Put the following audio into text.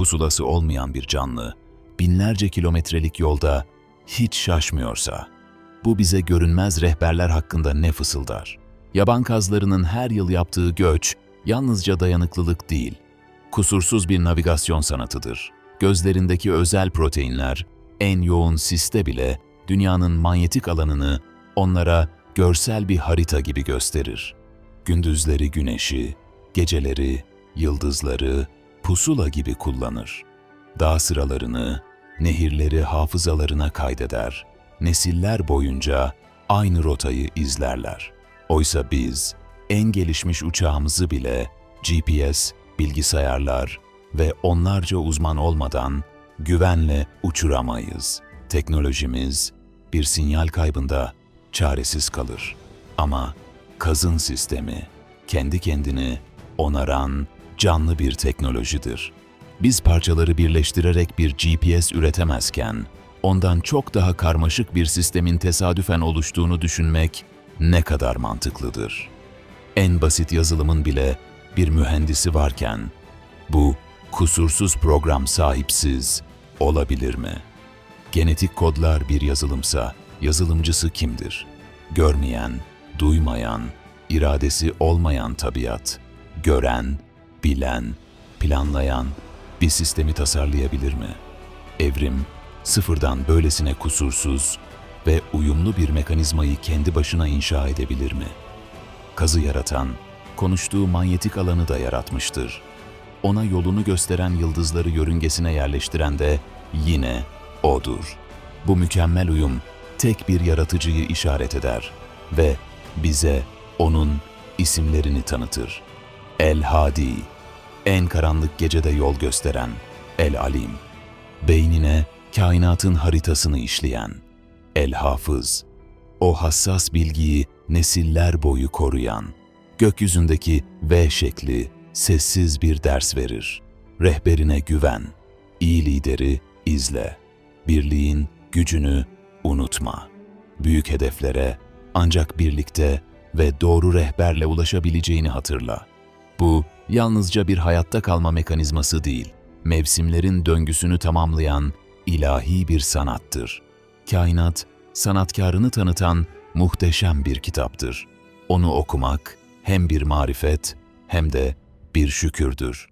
pusulası olmayan bir canlı, binlerce kilometrelik yolda hiç şaşmıyorsa, bu bize görünmez rehberler hakkında ne fısıldar? Yaban kazlarının her yıl yaptığı göç, yalnızca dayanıklılık değil, kusursuz bir navigasyon sanatıdır. Gözlerindeki özel proteinler, en yoğun siste bile dünyanın manyetik alanını onlara görsel bir harita gibi gösterir. Gündüzleri güneşi, geceleri, yıldızları pusula gibi kullanır. Dağ sıralarını, nehirleri hafızalarına kaydeder. Nesiller boyunca aynı rotayı izlerler. Oysa biz en gelişmiş uçağımızı bile GPS, bilgisayarlar ve onlarca uzman olmadan güvenle uçuramayız. Teknolojimiz bir sinyal kaybında çaresiz kalır. Ama kazın sistemi kendi kendini onaran canlı bir teknolojidir. Biz parçaları birleştirerek bir GPS üretemezken, ondan çok daha karmaşık bir sistemin tesadüfen oluştuğunu düşünmek ne kadar mantıklıdır. En basit yazılımın bile bir mühendisi varken, bu kusursuz program sahipsiz olabilir mi? Genetik kodlar bir yazılımsa, yazılımcısı kimdir? Görmeyen, duymayan, iradesi olmayan tabiat, gören, bilen, planlayan bir sistemi tasarlayabilir mi? Evrim, sıfırdan böylesine kusursuz ve uyumlu bir mekanizmayı kendi başına inşa edebilir mi? Kazı yaratan, konuştuğu manyetik alanı da yaratmıştır. Ona yolunu gösteren yıldızları yörüngesine yerleştiren de yine O'dur. Bu mükemmel uyum tek bir yaratıcıyı işaret eder ve bize O'nun isimlerini tanıtır. El-Hadi, en karanlık gecede yol gösteren, El-Alim, beynine kainatın haritasını işleyen, El-Hafız, o hassas bilgiyi nesiller boyu koruyan, gökyüzündeki V şekli sessiz bir ders verir. Rehberine güven, iyi lideri izle. Birliğin gücünü unutma. Büyük hedeflere ancak birlikte ve doğru rehberle ulaşabileceğini hatırla. Bu yalnızca bir hayatta kalma mekanizması değil, mevsimlerin döngüsünü tamamlayan ilahi bir sanattır. Kainat, sanatkarını tanıtan muhteşem bir kitaptır. Onu okumak hem bir marifet hem de bir şükürdür.